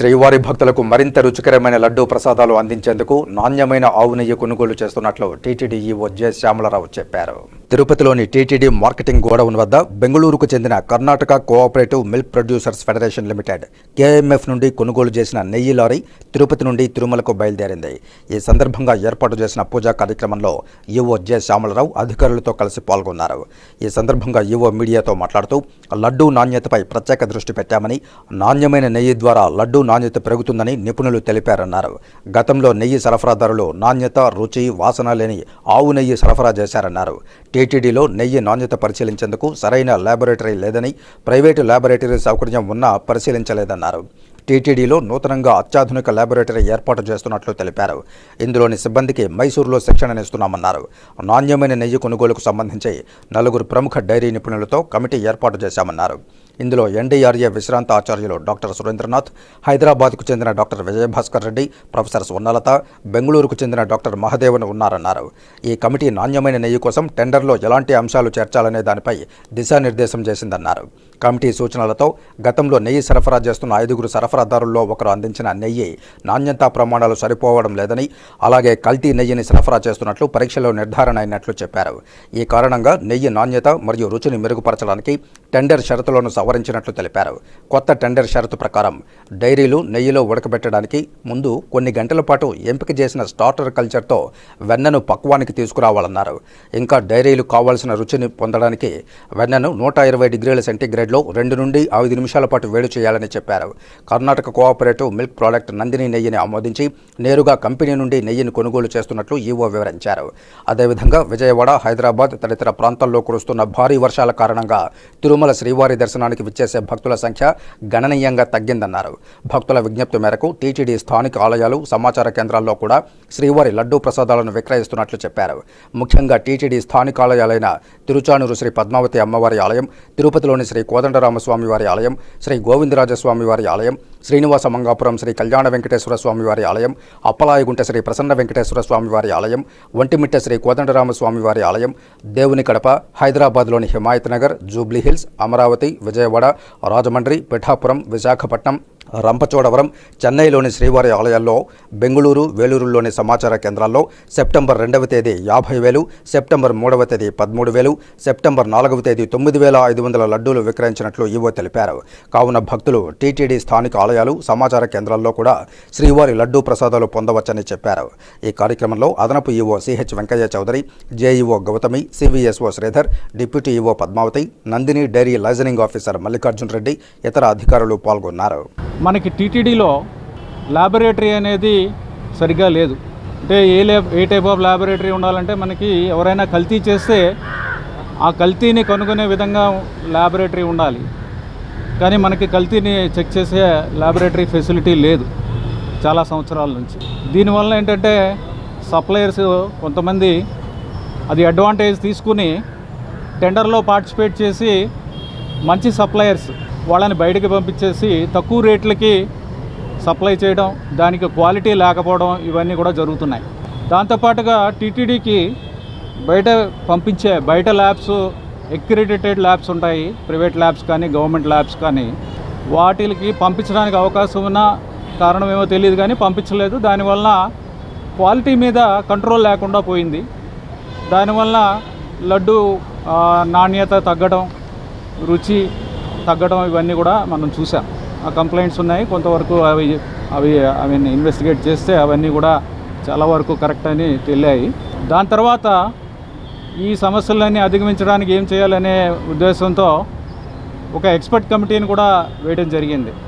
శ్రీవారి భక్తులకు మరింత రుచికరమైన లడ్డూ ప్రసాదాలు అందించేందుకు నాణ్యమైన ఆవు నెయ్యి కొనుగోలు చేస్తున్నట్లు టీటీడీ ఈవో జె శ్యామలరావు చెప్పారు. తిరుపతిలోని టీటీడీ మార్కెటింగ్ గోడౌన్ వద్ద బెంగళూరుకు చెందిన Karnataka cooperative milk producers federation limited KMF నుండి కొనుగోలు చేసిన నెయ్యి లారీ తిరుపతి నుండి తిరుమలకు బయలుదేరింది. ఈ సందర్భంగా ఏర్పాటు చేసిన పూజా కార్యక్రమంలో ఈవో జె శ్యామలరావు అధికారులతో కలిసి పాల్గొన్నారు. ఈ సందర్భంగా ఈవో మీడియాతో మాట్లాడుతూ లడ్డూ నాణ్యతపై ప్రత్యేక దృష్టి పెట్టామని నాణ్యమైన నెయ్యి ద్వారా లడ్డూ నాణ్యత పెరుగుతుందని నిపుణులు తెలిపారన్నారు. గతంలో నెయ్యి సరఫరాదారులు నాణ్యత రుచి వాసన లేని ఆవు నెయ్యి సరఫరా చేశారన్నారు. టీటీడీలో నెయ్యి నాణ్యత పరిశీలించేందుకు సరైన ల్యాబొరేటరీ లేదని ప్రైవేటు ల్యాబొరేటరీ సౌకర్యం ఉన్నా పరిశీలించలేదన్నారు. టీటీడీలో నూతనంగా అత్యాధునిక ల్యాబొరేటరీ ఏర్పాటు చేస్తున్నట్లు తెలిపారు. ఇందులోని సిబ్బందికి మైసూరులో శిక్షణనిస్తున్నామన్నారు నాణ్యమైన నెయ్యి కొనుగోలుకు సంబంధించి నలుగురు ప్రముఖ డైరీ నిపుణులతో కమిటీ ఏర్పాటు చేశామన్నారు. ఇందులో ఎన్డీఆర్ఏ విశ్రాంత ఆచార్యులు డాక్టర్ సురేంద్రనాథ్ హైదరాబాద్కు చెందిన డాక్టర్ విజయభాస్కర్ రెడ్డి ప్రొఫెసర్ స్వర్ణలత బెంగళూరుకు చెందిన డాక్టర్ మహదేవన్ ఉన్నారన్నారు. ఈ కమిటీ నాణ్యమైన నెయ్యి కోసం టెండర్లో ఎలాంటి అంశాలు చేర్చాలనే దానిపై దిశానిర్దేశం చేసిందన్నారు. కమిటీ సూచనలతో గతంలో నెయ్యి సరఫరా చేస్తున్న ఐదుగురు సరఫరాదారుల్లో ఒకరు అందించిన నెయ్యి నాణ్యతా ప్రమాణాలు సరిపోవడం లేదని అలాగే కల్తీ నెయ్యిని సరఫరా చేస్తున్నట్లు పరీక్షలో నిర్ధారణ అయినట్లు చెప్పారు. ఈ కారణంగా నెయ్యి నాణ్యత మరియు రుచిని మెరుగుపరచడానికి టెండర్ షరతులను సవరించినట్లు తెలిపారు. కొత్త టెండర్ షరతు ప్రకారం డైరీలు నెయ్యిలో ఉడకబెట్టడానికి ముందు కొన్ని గంటల పాటు ఎంపిక చేసిన స్టార్టర్ కల్చర్తో వెన్నను పక్వానికి తీసుకురావాలన్నారు. ఇంకా డైరీలు కావాల్సిన రుచిని పొందడానికి వెన్నను నూట ఇరవై డిగ్రీల సెంటీగ్రేడ్లో రెండు నుండి ఐదు నిమిషాల పాటు వేడి చేయాలని చెప్పారు. Karnataka cooperative milk product Nandini నెయ్యిని ఆమోదించి నేరుగా కంపెనీ నుండి నెయ్యిని కొనుగోలు చేస్తున్నట్లు ఈవో వివరించారు. అదేవిధంగా విజయవాడ హైదరాబాద్ తదితర ప్రాంతాల్లో కురుస్తున్న భారీ వర్షాల కారణంగా తిరుమల శ్రీవారి దర్శనానికి విచ్చేసే భక్తుల సంఖ్య గణనీయంగా తగ్గిందన్నారు. భక్తుల విజ్ఞప్తి మేరకు టీటీడీ స్థానిక ఆలయాలు సమాచార కేంద్రాల్లో కూడా శ్రీవారి లడ్డూ ప్రసాదాలను విక్రయిస్తున్నట్లు చెప్పారు. ముఖ్యంగా టీటీడీ స్థానిక ఆలయాలైన తిరుచానూరు శ్రీ పద్మావతి అమ్మవారి ఆలయం తిరుపతిలోని శ్రీ కోదండరామస్వామి వారి ఆలయం శ్రీ గోవిందరాజస్వామి వారి ఆలయం శ్రీనివాస మంగాపురం శ్రీ కళ్యాణ వెంకటేశ్వర స్వామి వారి ఆలయం అప్పలాయగుంట శ్రీ ప్రసన్న వెంకటేశ్వర స్వామి వారి ఆలయం వంటిమిట్ట శ్రీ కోదండరామ స్వామి వారి ఆలయం దేవుని కడప హైదరాబాద్లోని హిమాయత్ నగర్ జూబ్లీ హిల్స్ అమరావతి విజయవాడ రాజమండ్రి పిఠాపురం విశాఖపట్నం రంపచోడవరం చెన్నైలోని శ్రీవారి ఆలయాల్లో బెంగళూరు వేలూరులోని సమాచార కేంద్రాల్లో సెప్టెంబర్ రెండవ తేదీ యాభై వేలు సెప్టెంబర్ మూడవ తేదీ పదమూడు వేలు సెప్టెంబర్ నాలుగవ తేదీ తొమ్మిది వేల ఐదు వందల లడ్డూలు విక్రయించినట్లు ఈవో తెలిపారు. కావున భక్తులు టీటీడీ స్థానిక ఆలయాలు సమాచార కేంద్రాల్లో కూడా శ్రీవారి లడ్డూ ప్రసాదాలు పొందవచ్చని చెప్పారు. ఈ కార్యక్రమంలో అదనపు EO CH Venkaiah Chowdary JEO Gautami CVSO Sridhar deputy EO Padmavathi Nandini dairy liaisoning officer Mallikarjun Reddy ఇతర అధికారులు పాల్గొన్నారు. మనకి టీటీడీలో ల్యాబొరేటరీ అనేది సరిగ్గా లేదు. అంటే ఏ ల్యాబ్ ఏ టైప్ ఆఫ్ ల్యాబొరేటరీ ఉండాలంటే మనకి ఎవరైనా కల్తీ చేస్తే ఆ కల్తీని కనుగొనే విధంగా ల్యాబొరేటరీ ఉండాలి. కానీ మనకి కల్తీని చెక్ చేసే ల్యాబొరేటరీ ఫెసిలిటీ లేదు చాలా సంవత్సరాల నుంచి. దీనివల్ల ఏంటంటే సప్లయర్స్ కొంతమంది అది అడ్వాంటేజ్ తీసుకుని టెండర్లో పార్టిసిపేట్ చేసి మంచి సప్లయర్స్ వాళ్ళని బయటికి పంపించేసి తక్కువ రేట్లకి సప్లై చేయడం దానికి క్వాలిటీ లేకపోవడం ఇవన్నీ కూడా జరుగుతున్నాయి. దాంతోపాటుగా టీటీడీకి బయట పంపించే బయట ల్యాబ్స్ ఎక్రిడిటెడ్ ల్యాబ్స్ ఉంటాయి. ప్రైవేట్ ల్యాబ్స్ కానీ గవర్నమెంట్ ల్యాబ్స్ కానీ వాటికి పంపించడానికి అవకాశం ఉన్న కారణం ఏమో తెలియదు కానీ పంపించలేదు. దానివల్ల క్వాలిటీ మీద కంట్రోల్ లేకుండా పోయింది. దానివల్ల లడ్డు నాణ్యత తగ్గడం రుచి తగ్గడం ఇవన్నీ కూడా మనం చూసాం. ఆ కంప్లైంట్స్ ఉన్నాయి. కొంతవరకు అవి అవి అవి ఇన్వెస్టిగేట్ చేస్తే అవన్నీ కూడా చాలా వరకు కరెక్ట్ అని తెలియాయి దాని తర్వాత ఈ సమస్యలన్నీ అధిగమించడానికి ఏం చేయాలనే ఉద్దేశంతో ఒక ఎక్స్పర్ట్ కమిటీని కూడా వేయడం జరిగింది.